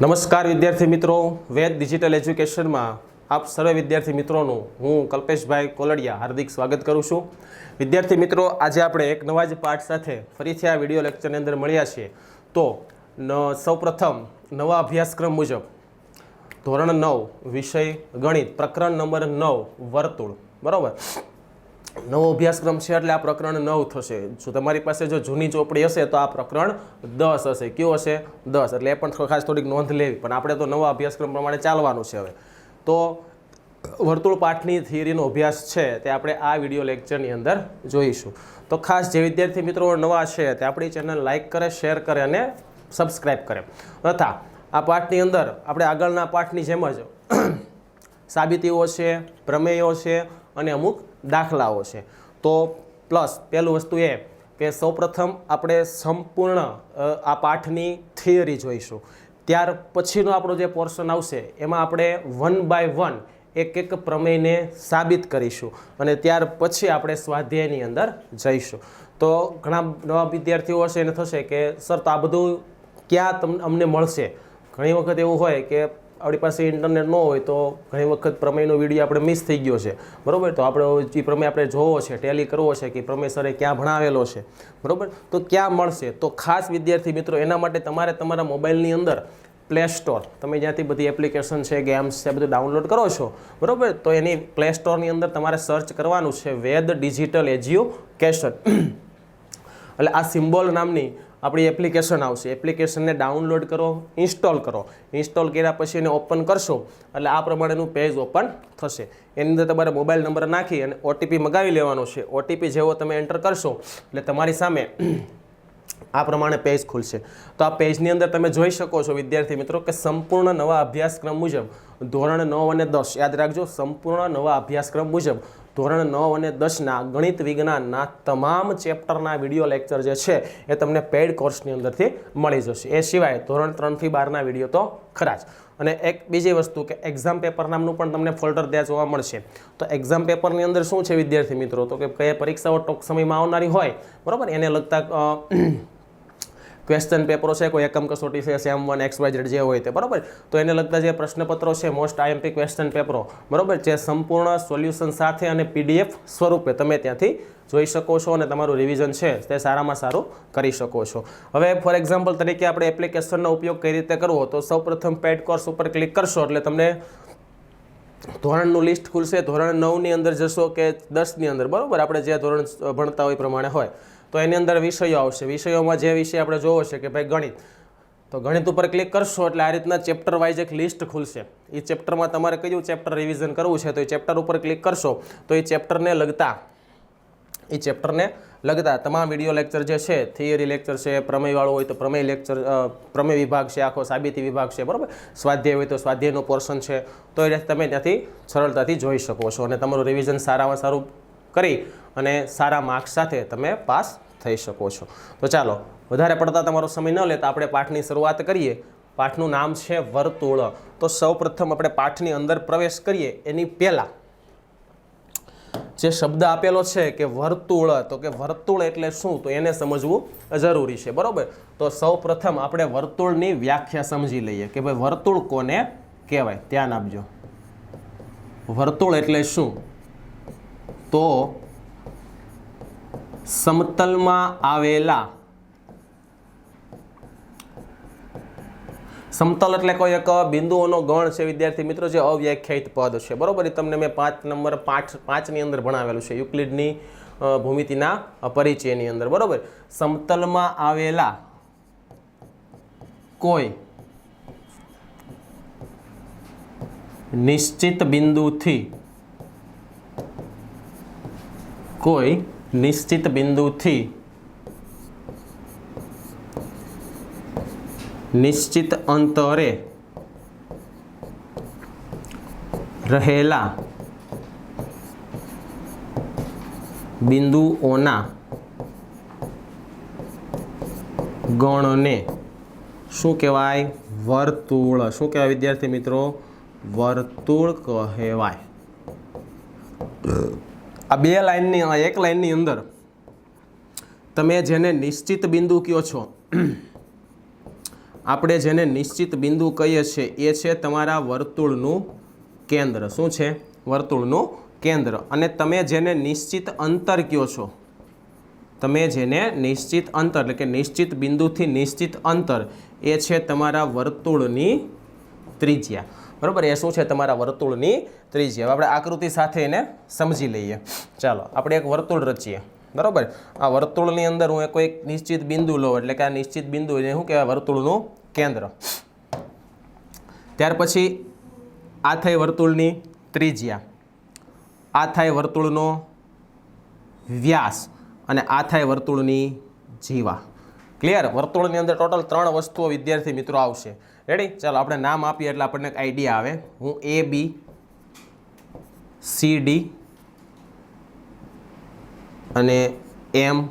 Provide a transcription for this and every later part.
નમસ્કાર વિદ્યાર્થી મિત્રો. વેદ ડિજિટલ એજ્યુકેશનમાં આપ સર્વે વિદ્યાર્થી મિત્રોનું હું કલ્પેશભાઈ કોલડિયા હાર્દિક સ્વાગત કરું છું. વિદ્યાર્થી મિત્રો, આજે આપણે એક નવા જ પાઠ સાથે ફરીથી આ વીડિયો લેક્ચરની અંદર મળ્યા છીએ. તો સૌપ્રથમ નવા અભ્યાસક્રમ મુજબ ધોરણ નવ, વિષય ગણિત, પ્રકરણ નંબર નવ, વર્તુળ. બરાબર? નવો અભ્યાસક્રમ છે એટલે આ પ્રકરણ નવ થશે. જો તમારી પાસે જો જૂની ચોપડી હશે તો આ પ્રકરણ દસ હશે. કયો હશે? દસ. એટલે એ પણ ખાસ થોડીક નોંધ લેવી. પણ આપણે તો નવા અભ્યાસક્રમ પ્રમાણે ચાલવાનું છે હવે. તો વર્તુળ પાઠની થિયરીનો અભ્યાસ છે તે આપણે આ વીડિયો લેક્ચરની અંદર જોઈશું. તો ખાસ જે વિદ્યાર્થી મિત્રો નવા છે તે આપણી ચેનલ લાઇક કરે, શેર કરે અને સબસ્ક્રાઈબ કરે. તથા આ પાઠની અંદર આપણે આગળના પાઠની જેમ જ સાબિતીઓ છે, પ્રમેયો છે અને અમુક દાખલાઓ છે. તો પ્લસ પહેલું વસ્તુ એ કે સૌપ્રથમ આપણે સંપૂર્ણ આ પાઠની થિયરી જોઈશું. ત્યાર પછીનો આપણો જે પોર્શન આવશે, એમાં આપણે વન બાય વન એક એક પ્રમેયને સાબિત કરીશું અને ત્યાર પછી આપણે સ્વાધ્યાયની અંદર જઈશું. તો ઘણા નવા વિદ્યાર્થીઓ હશે, એને થશે કે, સર, તો આ બધું ક્યાં તમને અમને મળશે? ઘણી વખત એવું હોય કે આપણી પાસે ઇન્ટરનેટ ન હોય તો ઘણી વખત પ્રમેયનો વીડિયો આપણે મિસ થઈ ગયો છે. બરાબર? તો આપણે જે પ્રમેય આપણે જોવો છે ટેલી કરવો છે કે પ્રમેય સરે ક્યાં ભણાવેલો છે. બરાબર? તો ક્યાં મળશે? તો ખાસ વિદ્યાર્થી મિત્રો, એના માટે તમારે તમારા મોબાઈલની અંદર પ્લે સ્ટોર તમે જ્યાંથી બધી એપ્લિકેશન છે ગેમ્સ છે, બધું ડાઉનલોડ કરો છો. બરાબર? તો એની પ્લે સ્ટોરની અંદર તમારે સર્ચ કરવાનું છે, વેદ ડિજિટલ એજ્યુકેશન એટલે આ સિમ્બોલ નામની આપણી એપ્લિકેશન આવશે. એપ્લિકેશનને ડાઉનલોડ કરો ઇન્સ્ટોલ કરો. ઇન્સ્ટોલ કર્યા પછી એને ઓપન કરશો, એટલે આ પ્રમાણેનું પેજ ઓપન થશે. એની અંદર તમારે મોબાઈલ નંબર નાખી અને ઓટીપી મગાવી લેવાનો છે. ઓટીપી જેવો તમે એન્ટર કરશો, એટલે તમારી સામે આ પ્રમાણે પેજ ખુલશે. તો આ પેજની અંદર તમે જોઈ શકો છો, વિદ્યાર્થી મિત્રો, કે સંપૂર્ણ નવા અભ્યાસક્રમ મુજબ ધોરણ નવ અને દસ, યાદ રાખજો, સંપૂર્ણ નવા અભ્યાસક્રમ મુજબ ધોરણ નવ અને દસના ગણિત વિજ્ઞાનના તમામ ચેપ્ટરના વીડિયો લેક્ચર જે છે એ તમને પેડ કોર્સની અંદરથી મળી જશે. એ સિવાય ધોરણ ત્રણથી બારના વીડિયો તો ખરા જ. અને એક બીજી વસ્તુ કે એક્ઝામ પેપર નામનું પણ તમને ફોલ્ડર ત્યાં જોવા મળશે. તો એક્ઝામ પેપરની અંદર શું છે વિદ્યાર્થી મિત્રો? તો કે કયા પરીક્ષાઓ ટૂંક સમયમાં આવનારી હોય, બરાબર? એને લગતા ક્વેશ્ચન પેપરો છે, કોઈ એકમ કસોટી છે સેમ વન એક્સ વાય જે હોય તે, બરાબર? તો એને લગતા જે પ્રશ્નપત્રો છે મોસ્ટ આઈએમપી ક્વેશ્ચન પેપરો બરાબર? જે સંપૂર્ણ સોલ્યુશન સાથે અને પીડીએફ સ્વરૂપે તમે ત્યાંથી જોઈ શકો છો અને તમારું રિવિઝન છે, તે સારામાં સારું કરી શકો છો. હવે ફોર એક્ઝામ્પલ તરીકે આપણે એપ્લિકેશનનો ઉપયોગ કઈ રીતે કરવો? તો સૌપ્રથમ પેડ કોર્સ ઉપર ક્લિક કરશો, એટલે તમને ધોરણનું લિસ્ટ ખુલશે. ધોરણ નવની અંદર જશો કે દસની અંદર, બરાબર? આપણે જે ધોરણ ભણતા હોય પ્રમાણે હોય. તો એની અંદર વિષયો આવશે. વિષયોમાં જે વિષય આપણે જોવો છે કે ભાઈ ગણિત, તો ગણિત ઉપર ક્લિક કરશો એટલે આ રીતના ચેપ્ટર વાઇઝ એક લિસ્ટ ખુલશે. એ ચેપ્ટરમાં તમારે કયું ચેપ્ટર રિવિઝન કરવું છે તો એ ચેપ્ટર ઉપર ક્લિક કરશો તો એ ચેપ્ટરને લગતા એ ચેપ્ટરને લગતા તમામ વીડિયો લેક્ચર જે છે થિયરી લેક્ચર છે, પ્રમેયવાળું હોય તો પ્રમેય લેક્ચર પ્રમેય વિભાગ છે, આખો સાબિતી વિભાગ છે, બરાબર? સ્વાધ્યાય હોય તો સ્વાધ્યાયનો પોર્શન છે. તો એ તમે ત્યાંથી સરળતાથી જોઈ શકો છો અને તમારું રિવિઝન સારામાં સારું કરી અને સારા માર્ક્સ સાથે તમે પાસ થઈ શકો છો. તો ચાલો, વધારે પડતા તમારો સમય ન લેતા આપણે પાઠની શરૂઆત કરીએ. પાઠનું નામ છે વર્તુળ. તો સૌપ્રથમ આપણે પાઠની અંદર પ્રવેશ કરીએ. એની પહેલાં જે શબ્દ આપેલો છે કે વર્તુળ, તો કે વર્તુળ એટલે શું? તો એને સમજવું જરૂરી છે. બરાબર? તો સૌપ્રથમ આપણે વર્તુળની વ્યાખ્યા સમજી લઈએ કે ભાઈ વર્તુળ કોને કહેવાય? ધ્યાન આપજો. વર્તુળ એટલે શું? તો સમતલમાં આવેલા. સમતલ એટલે કોઈ એક બિંદુઓનો ગણ છે, વિદ્યાર્થી મિત્રો, જે અવ્યાખ્યાયિત પદ છે. બરોબર? એ તમને મેં પાંચ નંબર પાંચ, પાંચની અંદર ભણાવેલું છે, યુક્લિડની ભૂમિતિના પરિચયની અંદર. બરોબર? સમતલમાં આવેલા કોઈ નિશ્ચિત બિંદુથી કોઈ નિશ્ચિત બિંદુથી નિશ્ચિત અંતરે રહેલા બિંદુઓના ગણને શું કહેવાય? વર્તુળ. શું કહેવાય વિદ્યાર્થી મિત્રો? વર્તુળ કહેવાય. આ બે લાઇનની એક લાઇનની અંદર તમે જેને નિશ્ચિત બિંદુ કયો છો, આપણે જેને નિશ્ચિત બિંદુ કહીએ છીએ એ છે તમારા વર્તુળનું કેન્દ્ર. શું છે? વર્તુળનું કેન્દ્ર. અને તમે જેને નિશ્ચિત અંતર કહો છો, તમે જેને નિશ્ચિત અંતર, એટલે કે નિશ્ચિત બિંદુથી નિશ્ચિત અંતર, એ છે તમારા વર્તુળની ત્રિજ્યા. બરાબર? એ શું છે તમારા વર્તુળની ત્રિજ્યા? આપણે આકૃતિ સાથે એને સમજી લઈએ. ચાલો, આપણે એક વર્તુળ રચીએ. બરાબર? આ વર્તુળની અંદર હું એક નિશ્ચિત બિંદુ લઉં, એટલે કે આ નિશ્ચિત બિંદુ એને શું કહેવાય? વર્તુળનું કેન્દ્ર. ત્યાર પછી, આ થઈ વર્તુળની ત્રિજ્યા. આ થાય વર્તુળનો વ્યાસ અને આ થાય વર્તુળની જીવા. ક્લિયર? વર્તુળની અંદર ટોટલ ત્રણ વસ્તુઓ વિદ્યાર્થી મિત્રો આવશે. રેડી ચાલો, આપણે નામ આપીએ એટલે આપણને આઈડિયા આવે. હું એ બી સી ડી અને એમ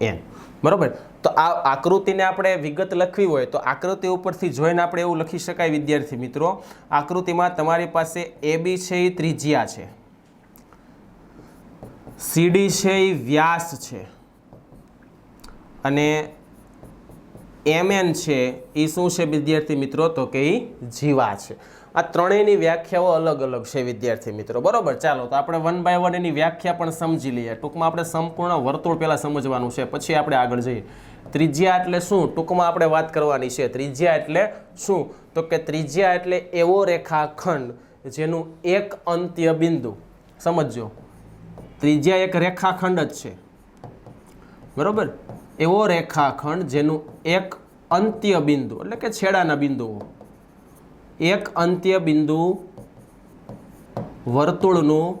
એન બરાબર? તો આ આકૃતિને આપણે વિગત લખવી હોય તો આકૃતિ ઉપરથી જોઈને આપણે એવું લખી શકાય, વિદ્યાર્થી મિત્રો. આકૃતિમાં તમારી પાસે એ બી છે એ ત્રિજ્યા છે. સીડી છે એ વ્યાસ છે. અને એમએન છે એ શું છે વિદ્યાર્થી મિત્રો? તો કે એ જીવા છે. આ ત્રણેયની વ્યાખ્યાઓ અલગ અલગ છે વિદ્યાર્થી મિત્રો. બરોબર? ચાલો, તો આપણે વન બાય વન એની વ્યાખ્યા પણ સમજી લઈએ. ટૂંકમાં આપણે સંપૂર્ણ વર્તુળ પહેલાં સમજવાનું છે, પછી આપણે આગળ જઈએ. ત્રિજ્યા એટલે શું? ટૂંકમાં આપણે વાત કરવાની છે, ત્રિજ્યા એટલે શું? તો કે ત્રિજ્યા એટલે એવો રેખાખંડ જેનું એક અંત્ય બિંદુ. સમજજો. ત્રિજ્યા એક રેખાખંડ જ છે. બરોબર? એવો રેખાખંડ જેનું એક અંત્ય બિંદુ, એટલે કે છેડાના બિંદુઓ. એક અંત્ય બિંદુ વર્તુળનું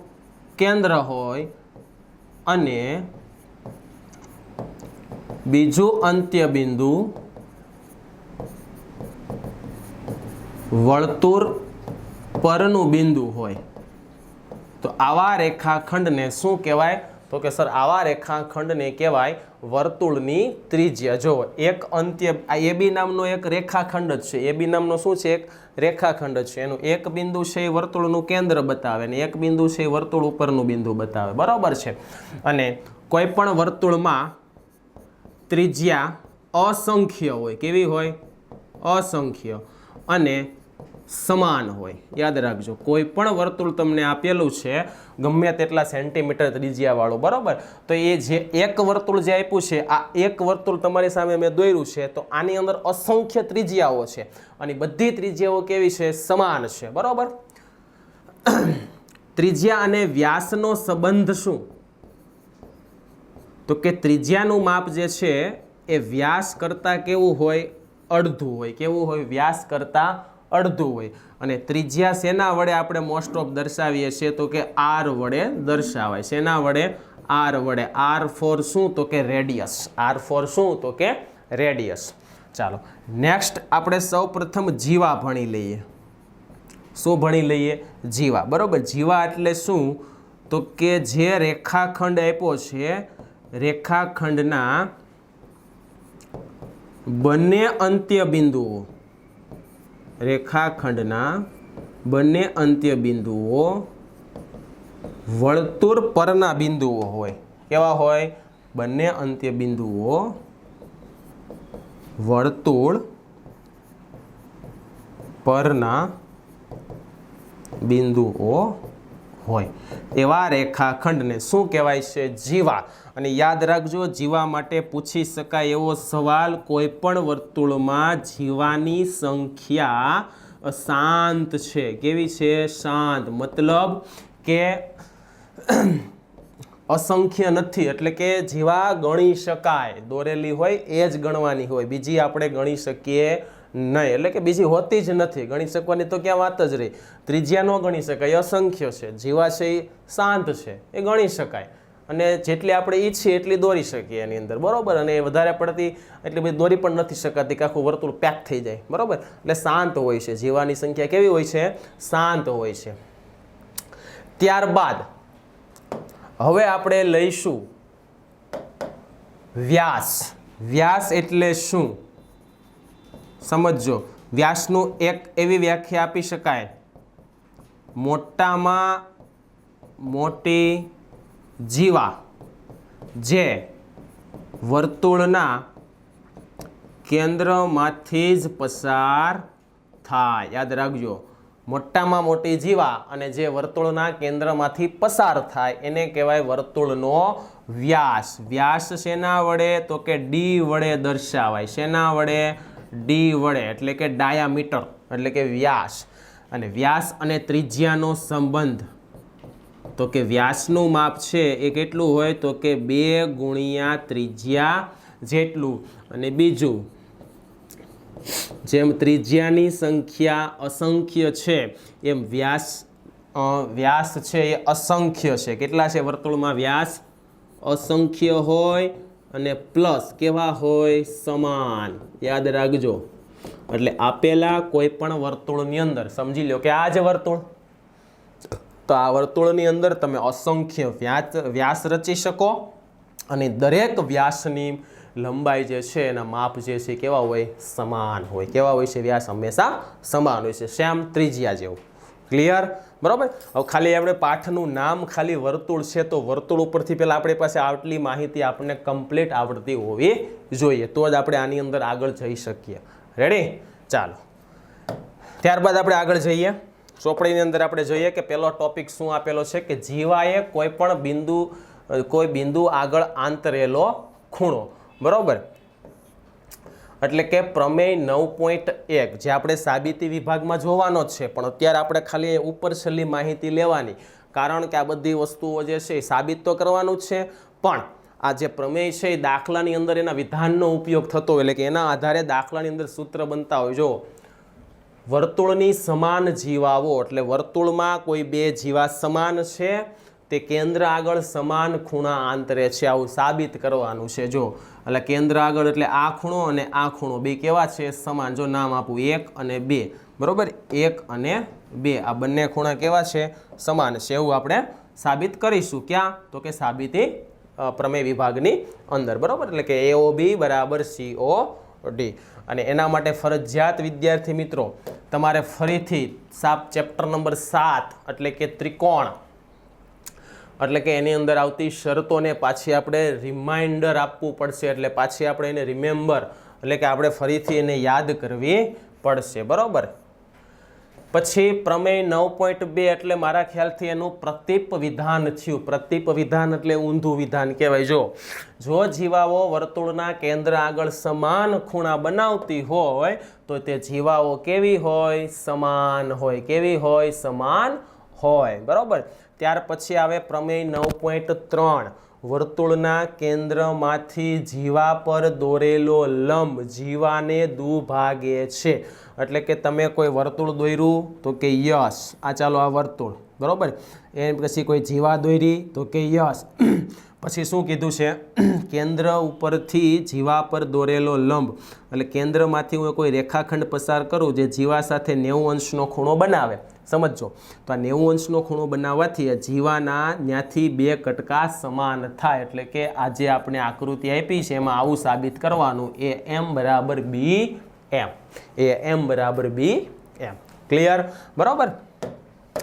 કેન્દ્ર હોય અને બીજું અંત્ય બિંદુ વર્તુળ પરનું બિંદુ હોય. તો આવા રેખાખંડને શું કહેવાય? તો કે સર, આવા રેખાખંડને કહેવાય વર્તુળની ત્રિજ્યા. જો એક અંત્ય, આ એબી નામનો એક રેખાખંડ જ છે. એબી નામનો શું છે? એક રેખાખંડ છે. એનું એક બિંદુ છે એ વર્તુળનું કેન્દ્ર બતાવે અને એક બિંદુ છે એ વર્તુળ ઉપરનું બિંદુ બતાવે. બરાબર છે? અને કોઈ પણ વર્તુળમાં ત્રિજ્યા અસંખ્ય હોય. કેવી હોય? અસંખ્ય. અને સમાન હોય. યાદ રાખજો, કોઈ પણ વર્તુળ તમને આપેલું છે, ગમે તેટલા સેન્ટીમીટર ત્રિજ્યાવાળું, બરાબર? તો એ જે એક વર્તુળ જે આપ્યું છે, આ એક વર્તુળ તમારી સામે મેં દોર્યું છે, તો આની અંદર અસંખ્ય ત્રિજ્યાઓ છે. અને બધી ત્રિજ્યાઓ કેવી છે? સમાન છે, બરાબર? ત્રિજ્યા અને વ્યાસનો સંબંધ શું? તો કે ત્રિજ્યાનું માપ જે છે, એ વ્યાસ કરતાં કેવું હોય? અડધું હોય. કેવું હોય? વ્યાસ કરતાં અડધું હોય. અને ત્રિજ્યા શેના વડે આપણે મોસ્ટ ઓફ દર્શાવીએ છીએ? તો કે આર વડે દર્શાવાય. શેના વડે? આર વડે. આર ફોર શું? તો કે રેડિયસ. આર ફોર શું? તો કે રેડિયસ. ચાલો. નેક્સ્ટ આપણે સૌ પ્રથમ જીવા ભણી લઈએ. શું ભણી લઈએ? જીવા. બરાબર? જીવા એટલે શું? તો કે જે રેખાખંડ આપ્યો છે, રેખાખંડના બંને અંત્ય બિંદુઓ રેખાખંડના બંને અંત્ય બિંદુઓ વર્તુળ પરના બિંદુઓ હોય. કેવા હોય? બંને અંત્ય બિંદુઓ વર્તુળ પરના બિંદુઓ હોય. એવા રેખાખંડને શું કહેવાય છે? જીવા. અને યાદ રાખજો, જીવા માટે પૂછી શકાય એવો સવાલ કોઈ પણ વર્તુળમાં જીવાની સંખ્યા શાંત છે. કેવી છે? શાંત. મતલબ કે અસંખ્ય નથી. એટલે કે જીવા ગણી શકાય. દોરેલી હોય એ જ ગણવાની હોય. બીજી આપણે ગણી શકીએ નહીં, એટલે કે બીજી હોતી જ નથી. ગણી શકવાની તો ક્યાં વાત જ રહી. ત્રિજ્યા ન ગણી શકાય અસંખ્ય છે. જીવાશય શાંત છે, એ ગણી શકાય. અને જેટલી આપણે ઈચ્છીએ એટલી દોરી શકીએ એની અંદર, બરાબર? અને એ વધારે પડતી એટલી બધી દોરી પણ નથી શકાતી કે આખું વર્તુળ પેક થઈ જાય, બરાબર? એટલે શાંત હોય છે. જીવાની સંખ્યા કેવી હોય છે? શાંત હોય છે. ત્યારબાદ, હવે આપણે લઈશું વ્યાસ. વ્યાસ એટલે શું? સમજજો. વ્યાસનું એક એવી વ્યાખ્યા આપી શકાય. મોટામાં મોટી જીવા જે વર્તુળના કેન્દ્રમાંથી જ પસાર થાય. યાદ રાખજો. મોટામાં મોટી જીવા અને જે વર્તુળના કેન્દ્રમાંથી પસાર થાય, એને કહેવાય વર્તુળનો વ્યાસ. વ્યાસ શેના વડે? તો કે ડી વડે દર્શાવાય. શેના વડે? ડી વડે એટલે કે ડાયામીટર એટલે કે વ્યાસ. અને વ્યાસ અને ત્રિજ્યાનો સંબંધ. તો કે વ્યાસનું માપ છે એ કેટલું હોય? તો કે બે ગુણ્યા ત્રિજ્યા જેટલું. અને બીજું, જેમ ત્રિજ્યાની સંખ્યા અસંખ્ય છે, એમ વ્યાસ વ્યાસ છે એ અસંખ્ય છે. કેટલા છે વર્તુળમાં? વ્યાસ અસંખ્ય હોય અને પ્લસ કેવા હોય સમાન. યાદ રાખજો. એટલે આપેલા કોઈ પણ વર્તુળની અંદર, સમજી લો કે આ જ વર્તુળ? તો આ વર્તુળની અંદર તમે અસંખ્ય વ્યાસ વ્યાસ રચી શકો અને દરેક વ્યાસની લંબાઈ જે છે, એના માપ જે છે, કેવા હોય? સમાન હોય. કેવા હોય છે? વ્યાસ હંમેશા સમાન હોય છે. શ્યામ ત્રિજ્યા જેવું. ક્લિયર બરાબર? હવે ખાલી આપણે પાઠનું નામ ખાલી વર્તુળ છે તો વર્તુળ ઉપરથી પહેલાં આપણી પાસે આટલી માહિતી આપણને કમ્પ્લીટ આવડતી હોવી જોઈએ. તો જ આપણે આની અંદર આગળ જઈ શકીએ. રેડી ચાલો. ત્યારબાદ આપણે આગળ જઈએ. ચોપડીની અંદર આપણે જોઈએ કે પહેલો ટોપિક શું આપેલો છે કે જીવાએ કોઈ પણ બિંદુ, કોઈ બિંદુ આગળ આંતરેલો ખૂણો. બરોબર? એટલે કે પ્રમેય નવ પોઈન્ટ એક, જે આપણે સાબિતી વિભાગમાં જોવાનો છે, પણ અત્યારે આપણે ખાલી ઉપર છેલ્લી માહિતી લેવાની, કારણ કે આ બધી વસ્તુઓ જે છે એ સાબિત તો કરવાનું છે, પણ આ જે પ્રમેય છે એ દાખલાની અંદર એના વિધાનનો ઉપયોગ થતો હોય, એટલે કે એના આધારે દાખલાની અંદર સૂત્ર બનતા હોય. જો, વર્તુળની સમાન જીવાઓ એટલે વર્તુળમાં કોઈ બે જીવા સમાન છે, તે કેન્દ્ર આગળ સમાન ખૂણા આંતરે છે, આવું સાબિત કરવાનું છે. જો એટલે કેન્દ્ર આગળ એટલે આ ખૂણો અને આ ખૂણો. બે કેવા છે? સમાન. જો નામ આપું, એક અને બે. બરાબર? એક અને બે. આ બંને ખૂણા કેવા છે? સમાન છે. એવું આપણે સાબિત કરીશું. ક્યાં? તો કે સાબિતી પ્રમેય વિભાગની અંદર. બરાબર? એટલે કે એઓ બી બરાબર સીઓ ડી અને એના માટે ફરજિયાત વિદ્યાર્થી મિત્રો, તમારે ફરીથી સાપ ચેપ્ટર નંબર સાત એટલે કે ત્રિકોણ એટલે કે એની અંદર આવતી શરતોને પાછી આપણે રિમાઇન્ડર આપવું પડશે, એટલે પાછી આપણે એને રિમેમ્બર એટલે કે આપણે ફરીથી એને યાદ કરવી પડશે. બરાબર? પછી પ્રમેય નવ પોઈન્ટ બે એટલે મારા ખ્યાલથી એનું પ્રતિપ વિધાન થયું. પ્રતિપ વિધાન એટલે ઊંધું વિધાન કહેવાય. જો જો જીવાઓ વર્તુળના કેન્દ્ર આગળ સમાન ખૂણા બનાવતી હોય, તો તે જીવાઓ કેવી હોય? સમાન હોય. કેવી હોય? સમાન હોય. બરોબર? ત્યાર પછી આવે પ્રમેય નવ પોઈન્ટ ત્રણ. વર્તુળના કેન્દ્રમાંથી જીવા પર દોરેલો લંબ જીવાને દુભાગે છે. એટલે કે તમે કોઈ વર્તુળ દોર્યું તો કે યસ આ ચાલો આ વર્તુળ. બરાબર? એ પછી કોઈ જીવા દોરી તો કે યસ પછી શું કીધું છે? કેન્દ્ર ઉપરથી જીવા પર દોરેલો લંબ. એટલે કેન્દ્રમાંથી હું કોઈ રેખાખંડ પસાર કરું જે જીવા સાથે નેવું અંશનો ખૂણો બનાવે. સમજો તો આ નેવું અંશનો ખૂણો બનાવવાથી જીવાના ત્યાંથી બે કટકા સમાન થાય. એટલે કે આ જે આપણે આકૃતિ આપી છે, એમાં આવું સાબિત કરવાનું એ એમ બરાબર બી એમ. એ એમ બરાબર બી એમ. ક્લિયર બરાબર?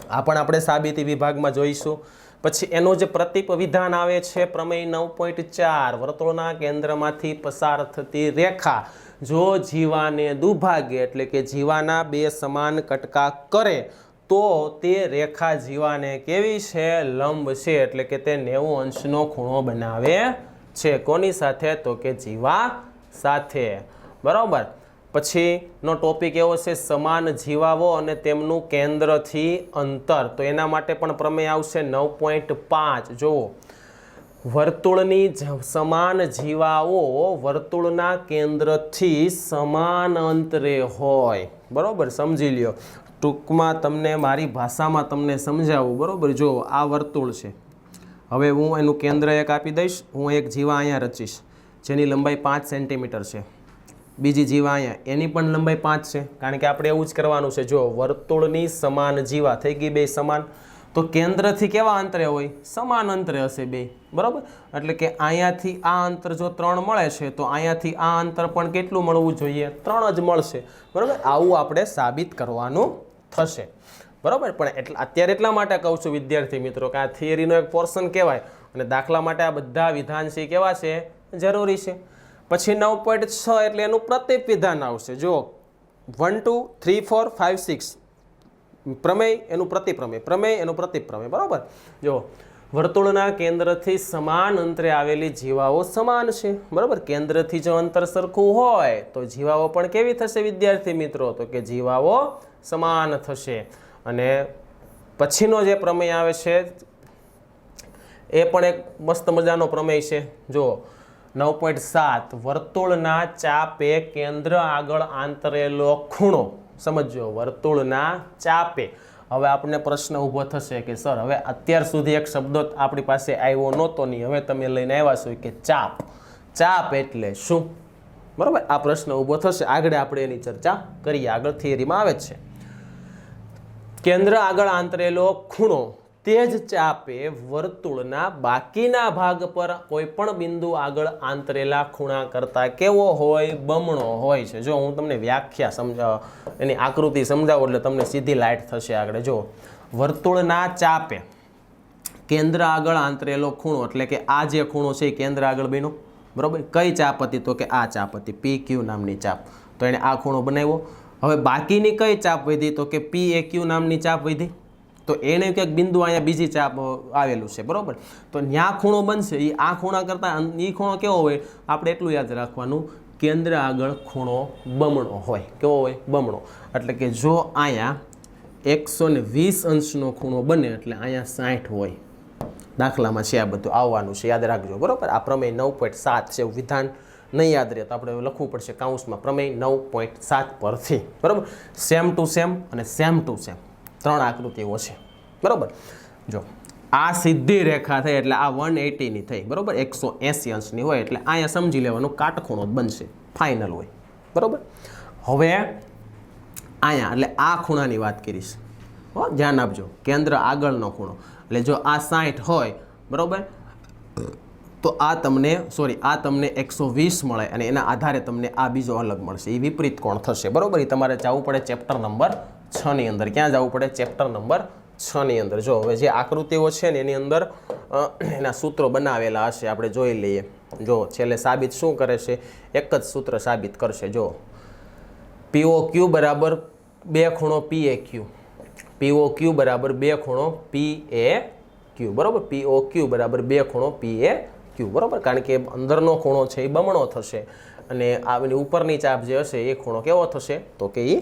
આ પણ આપણે સાબિતી વિભાગમાં જોઈશું. પછી એનો જે પ્રતિપ વિધાન આવે છે, પ્રમેય નવ પોઈન્ટ ચાર વર્તુળના કેન્દ્રમાંથી પસાર થતી રેખા. જો જીવાને દુભાગે, એટલે કે જીવાના બે સમાન કટકા કરે તો તે રેખા જીવાને કેવી છે? લંબ છે એટલે કે તે નેવું અંશનો ખૂણો બનાવે છે. કોની સાથે? તો કે જીવા સાથે. બરાબર? પછીનો ટોપિક એવો છે, સમાન જીવાઓ અને તેમનું કેન્દ્રથી અંતર. તો એના માટે પણ પ્રમેય આવશે નવ પોઈન્ટ પાંચ. જુઓ. વર્તુળની સમાન જીવાઓ વર્તુળના કેન્દ્રથી સમાન અંતરે હોય. બરાબર? સમજી લ્યો. ટૂંકમાં તમને મારી ભાષામાં તમને સમજાવું, બરાબર? જો, આ વર્તુળ છે. હવે હું એનું કેન્દ્ર એક આપી દઈશ, હું એક જીવા અહીંયા રચીશ, જેની લંબાઈ પાંચ સેન્ટીમીટર છે. બીજી જીવા અહીંયા, એની પણ લંબાઈ પાંચ છે, કારણ કે આપણે એવું જ કરવાનું છે. જો, વર્તુળની સમાન જીવા, થઈ ગઈ બે સમાન, તો કેન્દ્રથી કેવા અંતરે હોય? સમાન અંતરે હશે બે, બરાબર? એટલે કે અહીંયાથી આ અંતર જો ત્રણ મળે છે, તો અહીંયાથી આ અંતર પણ કેટલું મળવું જોઈએ? ત્રણ જ મળશે, બરાબર? આવું આપણે સાબિત કરવાનું થશે. બરાબર? પણ એટલા, અત્યારે એટલા માટે કહું છું વિદ્યાર્થી મિત્રો કે આ થિયરીનો એક પોર્શન કહેવાય અને દાખલા માટે આ બધા વિધાન છે કેવા છે? જરૂરી છે. પછી નવ પોઈન્ટ છ એટલે એનું પ્રતિપ વિધાન આવશે. જો one two three four five six પ્રમેય, એનું પ્રતિપ્રમેય. પ્રમેય, એનું પ્રતિપ્રમેય. બરાબર? જો વર્તુળના કેન્દ્રથી સમાન અંતરે આવેલી જીવાઓ સમાન છે. બરાબર? કેન્દ્રથી જો અંતર સરખું હોય તો જીવાઓ પણ કેવી થશે વિદ્યાર્થી મિત્રો? તો કે જીવાઓ સમાન થશે. અને પછીનો જે પ્રમેય આવે છે, એ પણ એક મસ્ત મજાનો પ્રમેય છે. જો, નવ પોઈન્ટ સાત, વર્તુળના ચાપે કેન્દ્ર આગળ આંતરેલો ખૂણો. સમજો વર્તુળના ચાપે. હવે આપણને પ્રશ્ન ઊભો થશે કે, સર, હવે અત્યાર સુધી એક શબ્દ આપણી પાસે આવ્યો નહોતો નહીં. હવે તમે લઈને આવ્યા છો કે ચાપ. ચાપ એટલે શું? બરાબર? આ પ્રશ્ન ઊભો થશે. આગળ આપણે એની ચર્ચા કરીએ. આગળ થિયરીમાં આવે છે. કેન્દ્ર આગળ આંતરેલો ખૂણો તે જ ચાપે વર્તુળના બાકીના ભાગ પર કોઈ પણ બિંદુ આગળ આંતરેલા ખૂણા કરતાં કેવો હોય, બમણો હોય છે. જો હું તમને વ્યાખ્યા સમજાવ એની આકૃતિ સમજાવું એટલે તમને સીધી લાઇટ થશે આગળ. જો વર્તુળના ચાપે કેન્દ્ર આગળ આંતરેલો ખૂણો એટલે કે આ જે ખૂણો છે એ કેન્દ્ર આગળ બન્યો. બરાબર? કઈ ચાપ હતી તો કે આ ચાપ હતી? પી ક્યુ નામની ચાપ. તો એણે આ ખૂણો બનાવ્યો. હવે બાકીની કઈ ચાપ વધી? તો કે પી એ ક્યુ નામની ચાપ વધી? તો એને ક્યાંક બિંદુ અહીંયા બીજી ચાપ આવેલું છે, બરાબર? તો ન્યા ખૂણો બનશે. એ આ ખૂણા કરતાં એ ખૂણો કેવો હોય? આપણે એટલું યાદ રાખવાનું, કેન્દ્ર આગળ ખૂણો બમણો હોય. કેવો હોય? બમણો. એટલે કે જો અહીંયા એકસો ને વીસ અંશનો ખૂણો બને, એટલે અહીંયા સાઠ હોય. દાખલામાં છે આ બધું. આવવાનું છે. યાદ રાખજો. બરાબર? આ પ્રમેય નવ પોઈન્ટ સાત છે. વિધાન નહીં યાદ રહે તો આપણે લખવું પડશે કાઉન્સમાં પ્રમેય નવ પોઈન્ટ સાત પરથી. બરાબર? સેમ ટુ સેમ અને સેમ ટુ સેમ. ત્રણ આકૃતિઓ છે. બરાબર? જો, આ સીધી રેખા થઈ એટલે આ વન એટીની થઈ. બરાબર? એકસો એંસી અંશની હોય એટલે અહીંયા સમજી લેવાનું કાટખૂણો જ બનશે. ફાઇનલ હોય. બરાબર? હવે અહીંયા, એટલે આ ખૂણાની વાત કરીશ. હો, ધ્યાન આપજો. કેન્દ્ર આગળનો ખૂણો. એટલે જો આ સાઠ હોય, બરાબર? તો આ તમને સોરી આ તમને એકસો વીસ મળે અને એના આધારે તમને આ બીજો અલગ મળશે. એ વિપરીત કોણ થશે? બરાબર? એ તમારે જવું પડે ચેપ્ટર નંબર છની અંદર. ક્યાં જવું પડે? ચેપ્ટર નંબર છની અંદર. જો, હવે જે આકૃતિઓ છે ને એની અંદર એના સૂત્રો બનાવેલા હશે. આપણે જોઈ લઈએ. જો, છેલ્લે સાબિત શું કરે છે? એક જ સૂત્ર સાબિત કરશે. જો પીઓ ક્યુ બરાબર બે ખૂણો પી એ ક્યુ પીઓ ક્યુ બરાબર બે ખૂણો પી એ ક્યુ બરાબર? પીઓ ક્યુ બરાબર બે ખૂણો પી એ ક્યુ બરાબર? કારણ કે અંદરનો ખૂણો છે એ બમણો થશે અને આની ઉપરની ચાપ જે હશે એ ખૂણો કેવો થશે? તો કે એ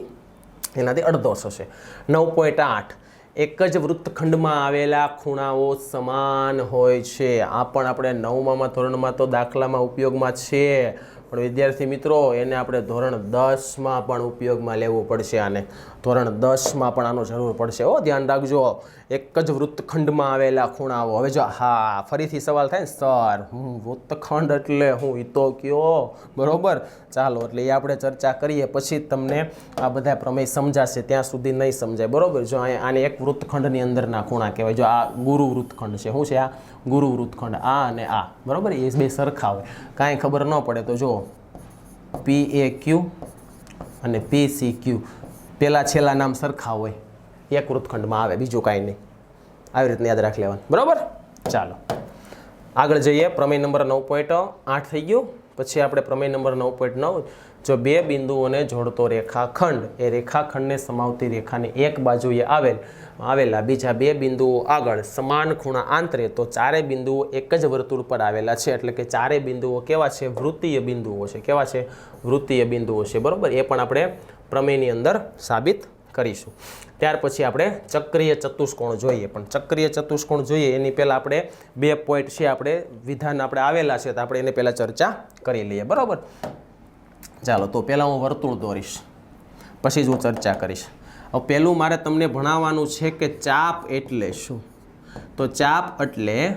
એનાથી અડધો થશે. નવ પોઈન્ટ આઠ. એક જ વૃત્તખંડમાં આવેલા ખૂણાઓ સમાન હોય છે. આ પણ આપણે નવમામાં, ધોરણમાં તો દાખલામાં ઉપયોગમાં છે. પણ વિદ્યાર્થી મિત્રો, એને આપણે ધોરણ દસમાં પણ ઉપયોગમાં લેવું પડશે આને. ધોરણ દસમાં પણ આનો જરૂર પડશે. હો, ધ્યાન રાખજો. એક જ વૃત્તખંડમાં આવેલા ખૂણાઓ. હવે જો, હા, ફરીથી સવાલ થાય ને, સર, હું વૃત્તખંડ એટલે હું ઈ તો કયો? બરાબર? ચાલો, એટલે એ આપણે ચર્ચા કરીએ, પછી તમને આ બધા પ્રમેય સમજાશે, ત્યાં સુધી નહીં સમજાય. બરોબર? જો આને એક વૃત્તખંડની અંદરના ખૂણા કહેવાય. જો, આ ગુરુ વૃત્તખંડ છે. શું છે આ? ગુરુ વૃત્તખંડ. આ અને આ. બરાબર? એ બે સરખા હોય. કાંઈ ખબર ન પડે તો જો પી એ ક્યુ અને પી સી ક્યુ પહેલાં છેલ્લા નામ સરખા હોય. એક વૃત્તખંડમાં આવે, બીજું કાંઈ નહીં. આવી રીતને યાદ રાખી લેવાનું. બરાબર? ચાલો. આગળ જઈએ. પ્રમેય નંબર નવ પોઈન્ટ આઠ થઈ ગયું. પછી આપણે પ્રમેય નંબર નવ પોઈન્ટ નવ જો બે બિંદુઓને જોડતો રેખાખંડ, એ રેખાખંડને સમાવતી રેખાની એક બાજુએ આવેલ, આવેલા. બીજા બે બિંદુઓ આગળ સમાન ખૂણા આંતરે તો ચારે બિંદુઓ એક જ વર્તુળ પર આવેલા છે. એટલે કે ચારે બિંદુઓ કેવા છે? વૃત્તીય બિંદુઓ છે. કેવા છે? વૃત્તીય બિંદુઓ છે. બરાબર? એ પણ આપણે પ્રમેયની અંદર સાબિત કરીશું. ત્યાર પછી આપણે ચક્રીય ચતુષ્કોણ જોઈએ. પણ ચક્રીય ચતુષ્કોણ જોઈએ, એની પહેલાં આપણે બે પોઈન્ટ છે. આપણે વિધાન આપણે આવેલા છે, તો આપણે એને પહેલાં ચર્ચા કરી લઈએ. બરાબર? ચાલો તો પહેલાં હું વર્તુળ દોરીશ. પછી જ હું ચર્ચા કરીશ. હવે પહેલું મારે તમને ભણાવવાનું છે કે ચાપ એટલે શું? તો ચાપ એટલે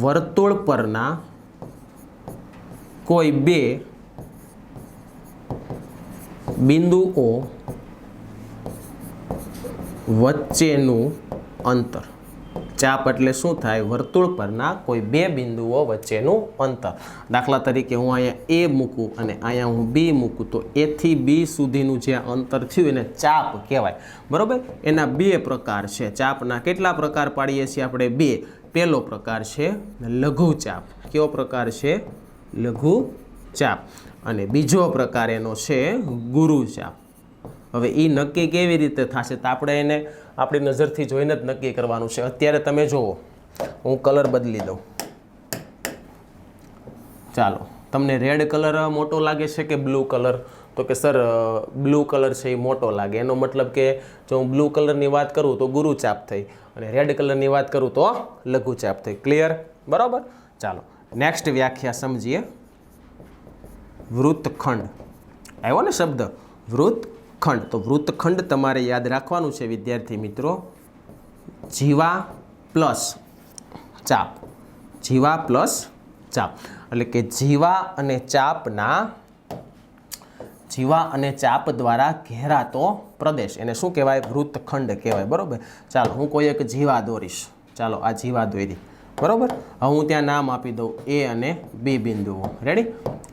વર્તુળ પરના કોઈ બે બિંદુઓ વચ્ચેનું અંતર. ચાપ એટલે શું થાય? વર્તુળ પરના કોઈ બે બિંદુઓ વચ્ચેનું અંતર. દાખલા તરીકે હું અહીંયા એ મૂકું અને અહીંયા હું બી મૂકું, તો એથી બી સુધીનું જે અંતર થયું એને ચાપ કહેવાય. બરાબર? એના બે પ્રકાર છે. ચાપના કેટલા પ્રકાર પાડીએ છીએ આપણે? બે. પહેલો પ્રકાર છે લઘુ ચાપ. કેવો પ્રકાર છે? લઘુ ચાપ. અને બીજો પ્રકાર એનો છે ગુરુ ચાપ. હવે એ નક્કી કેવી રીતે થશે તો આપણે એને આપણી નજરથી જોઈને જ નક્કી કરવાનું છે. અત્યારે તમે જુઓ, હું કલર બદલી દઉં. ચાલો, તમને રેડ કલર મોટો લાગે છે કે બ્લુ કલર? તો કે સર, બ્લુ કલર છે એ મોટો લાગે. એનો મતલબ કે જો હું બ્લુ કલરની વાત કરું તો ગુરુ ચાપ થઈ અને રેડ કલરની વાત કરું તો લઘુ ચાપ થઈ. ક્લિયર બરાબર? ચાલો નેક્સ્ટ વ્યાખ્યા સમજીએ. વૃત્તખંડ. આવ્યો ને શબ્દ? વૃત્તખંડ. તો વૃત્તખંડ તમારે યાદ રાખવાનું છે, વિદ્યાર્થી મિત્રો. જીવા પ્લસ ચાપ. જીવા પ્લસ ચાપ. એટલે કે જીવા અને ચાપના જીવા અને ચાપ દ્વારા ઘેરાતો પ્રદેશ. એને શું કહેવાય? વૃત્તખંડ કહેવાય. બરાબર? ચાલો, હું કોઈ એક જીવા દોરીશ. ચાલો, આ જીવા દોરી. બરોબર? હવે હું ત્યાં નામ આપી દઉં. એ અને બી બિંદુઓ. રેડી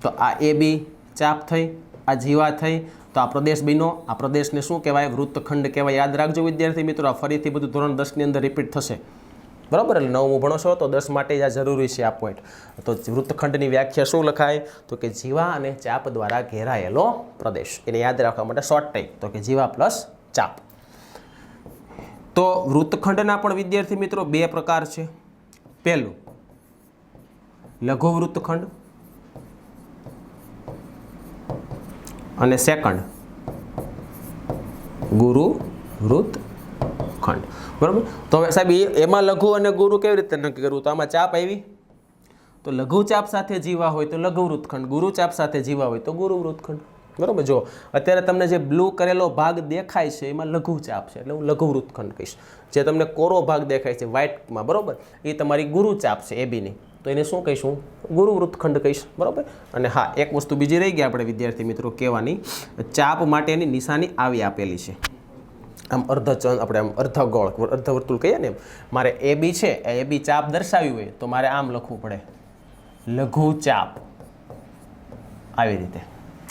તો આ એ બી ચાપ થઈ, આ જીવા થઈ તો આ પ્રદેશ બીનો આ પ્રદેશને શું કહેવાય? વૃત્તખંડ કહેવાય. યાદ રાખજો વિદ્યાર્થી મિત્રો ફરીથી બધું ધોરણ દસની અંદર રિપીટ થશે. બરાબર? એટલે નવમું ભણો છો તો દસ માટે જ આ જરૂરી છે આ પોઈન્ટ તો વૃત્તખંડની વ્યાખ્યા શું લખાય? તો કે જીવા અને ચાપ દ્વારા ઘેરાયેલો પ્રદેશ. એને યાદ રાખવા માટે શોર્ટ ટાઈપ તો કે જીવા પ્લસ ચાપ. તો વૃત્તખંડના પણ વિદ્યાર્થી મિત્રો બે પ્રકાર છે. પહેલું, લઘુ વૃત્તખંડ અને સેકન્ડ ગુરુ વૃત્તખંડ બરાબર? તો હવે સાહેબ એમાં લઘુ અને ગુરુ કેવી રીતે નક્કી કરવું? તો આમાં ચાપ આવી? તો લઘુ ચાપ સાથે જીવા હોય તો લઘુ વૃત્તખંડ ગુરુ ચાપ સાથે જીવા હોય તો ગુરુ વૃત્તખંડ બરાબર? જો અત્યારે તમને જે બ્લુ કરેલો ભાગ દેખાય છે, એમાં લઘુ ચાપ છે. એટલે હું લઘુ વૃત્તખંડ કહીશ. જે તમને કોરો ભાગ દેખાય છે, વ્હાઇટમાં, બરાબર? એ તમારી ગુરુ ચાપ છે એબીની તો એને શું કહીશું? ગુરુવૃત્તખંડ કહીશ. બરાબર? અને હા, એક વસ્તુ બીજી રહી ગઈ આપણે વિદ્યાર્થી મિત્રો કહેવાની. ચાપ માટેની નિશાની આવી આપેલી છે. આમ અર્ધચંદ આપણે આમ અર્ધગોળ અર્ધવર્તુળ કહીએ ને મારે એ બી છે, એ બી ચાપ દર્શાવી હોય તો મારે આમ લખવું પડે. લઘુ ચાપ. આવી રીતે.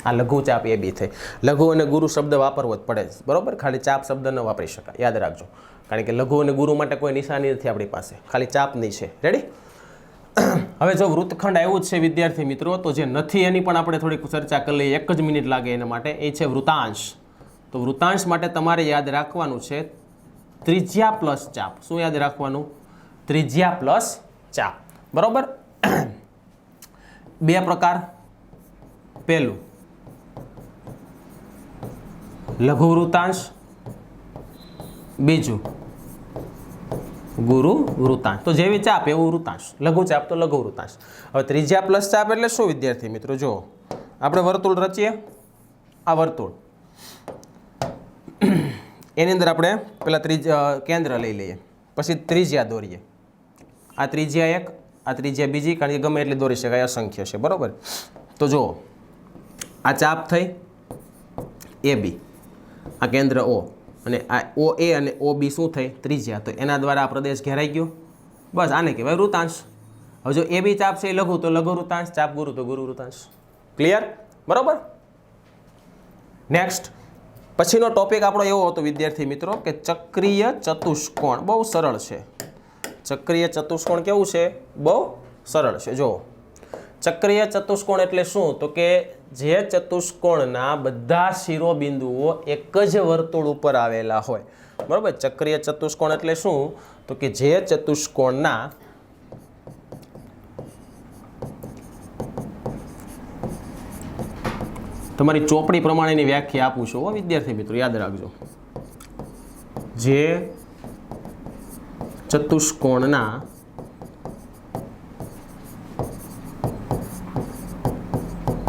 આ લઘુ ચાપ એ બી થઈ. લઘુ અને ગુરુ શબ્દ વાપરવો જ પડે બરોબર? ખાલી ચાપ શબ્દ ન વાપરી શકાય. યાદ રાખજો. કારણ કે લઘુ અને ગુરુ માટે કોઈ નિશાની નથી આપણી પાસે. ખાલી ચાપની છે. રેડી હવે જો વૃત્તખંડ આવ્યું છે વિદ્યાર્થી મિત્રો, તો જે નથી એની પણ આપણે થોડીક ચર્ચા કરી લઈએ. એક જ મિનિટ લાગે એના માટે. એ છે વૃતાંશ તો વૃતાંશ માટે તમારે યાદ રાખવાનું છે ત્રિજ્યા પ્લસ ચાપ. શું યાદ રાખવાનું? ત્રિજ્યા પ્લસ ચાપ. બરાબર? બે પ્રકાર. પહેલું, લઘુ વૃતાંશ બીજું ગુરુ વૃતાંશ. તો જેવી ચાપ, એવું વૃતાંશ. લઘુ ચાપ તો લઘુ વૃતાંશ. હવે ત્રિજ્યા પ્લસ ચાપ એટલે શું, વિદ્યાર્થી મિત્રો? જો આપણે વર્તુળ રચીએ. આ વર્તુળ. એની અંદર આપણે પેલા ત્રિજ કેન્દ્ર લઈ લઈએ. પછી ત્રિજ્યા દોરીએ. આ ત્રિજ્યા એક, આ ત્રિજ્યા બીજી, કારણ કે ગમે એટલી દોરી શકાય, અસંખ્ય છે. બરોબર? તો જુઓ. આ ચાપ થઈ એ બી. આ કેન્દ્ર ઓ. અને આ ઓ એ અને ઓ બી શું થઈ ત્રિજ્યા. તો એના દ્વારા આ પ્રદેશ ઘેરાઈ ગયો. બસ આને કહેવાય વૃતાંશ હવે જો એ બી ચાપ છે એ લઘુ તો લઘુ વૃતાંશ ચાપ ગુરુ તો ગુરુ વૃતાંશ ક્લિયર બરાબર? નેક્સ્ટ પછીનો ટોપિક આપણો એવો હતો, વિદ્યાર્થી મિત્રો, કે ચક્રીય ચતુષ્કોણ. બહુ સરળ છે. ચક્રીય ચતુષ્કોણ કેવું છે? બહુ સરળ છે. જો ચક્રીય ચતુષ્કોણ એટલે શું? તો કે જે ચતુષ્કોણના બધા શિરોબિંદુઓ એક જ વર્તુળ ઉપર આવેલા હોય. બરાબર? ચક્રીય ચતુષ્કોણ એટલે શું? તો કે જે ચતુષ્કોણના તમારી ચોપડી પ્રમાણેની વ્યાખ્યા આપું છું વિદ્યાર્થી મિત્રો, યાદ રાખજો. જે ચતુષ્કોણના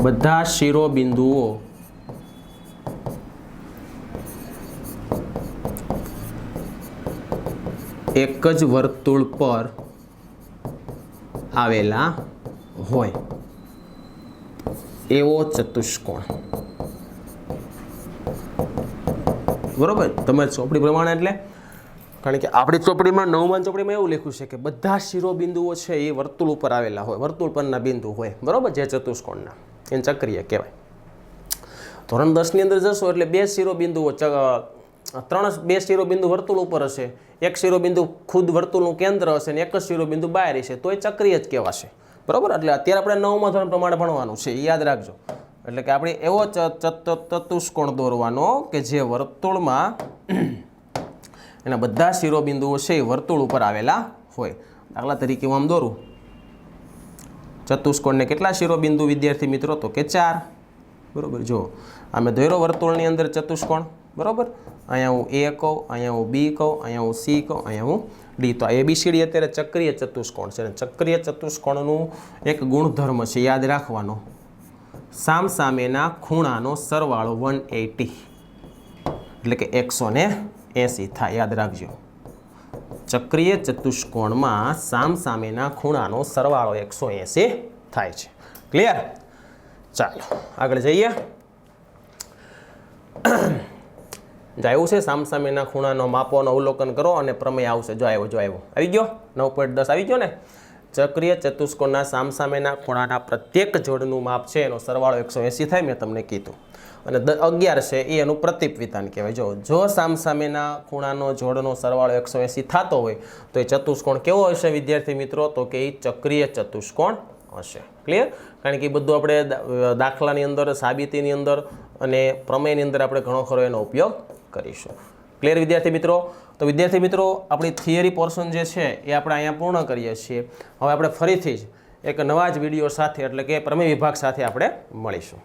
બધા શિરોબિંદુઓ. એક જ વર્તુળ પર આવેલા હોય. એવો ચતુષ્કોણ. બરોબર? તમે ચોપડી પ્રમાણે એટલે? કારણ કે આપણી ચોપડીમાં નવમાન ચોપડીમાં એવું લખ્યું છે કે બધા શિરોબિંદુઓ છે એ વર્તુળ ઉપર આવેલા હોય. વર્તુળ પરના બિંદુ હોય. બરોબર? જે ચતુષ્કોણના. એને ચક્રીય કહેવાય. ધોરણ દસની અંદર જશો એટલે બે શિરોબિંદુઓ ત્રણ બે શિરોબિંદુ વર્તુળ ઉપર હશે, એક શિરોબિંદુ ખુદ વર્તુળનું કેન્દ્ર હશે ને એક જ શિરોબિંદુ બહાર હશે તો એ ચક્રીય જ કહેવાશે. બરાબર? એટલે અત્યારે આપણે નવમા ધોરણ પ્રમાણે ભણવાનું છે, એ યાદ રાખજો. એટલે કે આપણે એવો ચતુષ્કોણ દોરવાનો કે જે વર્તુળમાં એના બધા શિરોબિંદુઓ છે એ વર્તુળ ઉપર આવેલા હોય. દાખલા તરીકે હું આમ દોરું. ચતુષ્કોણને કેટલા શિરોબિંદુ વિદ્યાર્થી મિત્રો? તો કે ચાર. બરાબર? જો અમે ધોરો વર્તુળની અંદર ચતુષ્કોણ. બરાબર? અહીંયા હું એ કહું, અહીંયા હું બી કહું, અહીંયા હું સી કહું, અહીંયા હું ડી. તો આ એબીસીડી અત્યારે ચક્રીય ચતુષ્કોણ છે. અને ચક્રીય ચતુષ્કોણનું એક ગુણધર્મ છે, યાદ રાખવાનો. સામસામેના ખૂણાનો સરવાળો વન એટી. એટલે કે એકસો ને એંસી થાય. યાદ રાખજો. ચક્રીય ચતુષ્કોણમાં સામસામેના ખૂણાનો સરવાળો એકસો એંસી થાય છે. ક્લિયર ચાલો, આગળ જઈએ. જો આવ્યું છે, સામસામેના ખૂણાનો માપોનો અવલોકન કરો અને પ્રમેય આવશે. જો આવ્યો જો આવ્યો. આવી ગયો? નવ પોઈન્ટ દસ આવી ગયો ને? ચક્રીય ચતુષ્કોણના સામસામેના ખૂણાના પ્રત્યેક જોડનું માપ છે, એનો સરવાળો એકસો એંસી થાય, મેં તમને કીધું. અને દ અગિયાર છે, એ એનું પ્રતિપ વિધાન કહેવાય. જો જો સામસામેના ખૂણાનો, જોડનો, સરવાળો એકસો એંસી થતો હોય, તો એ ચતુષ્કોણ કેવો હશે વિદ્યાર્થી મિત્રો? તો કે એ ચક્રીય ચતુષ્કોણ હશે. ક્લિયર કારણ કે એ બધું આપણે દાખલાની અંદર, સાબિતીની અંદર અને પ્રમેયની અંદર આપણે ઘણો ખરો એનો ઉપયોગ કરીશું. ક્લિયર વિદ્યાર્થી મિત્રો? તો વિદ્યાર્થી મિત્રો, આપણી થિયરી પોર્શન જે છે, એ આપણે અહીંયા પૂર્ણ કરીએ છીએ. હવે આપણે ફરીથી જ એક નવા જ વીડિયો સાથે, એટલે કે પ્રમેય વિભાગ સાથે આપણે મળીશું.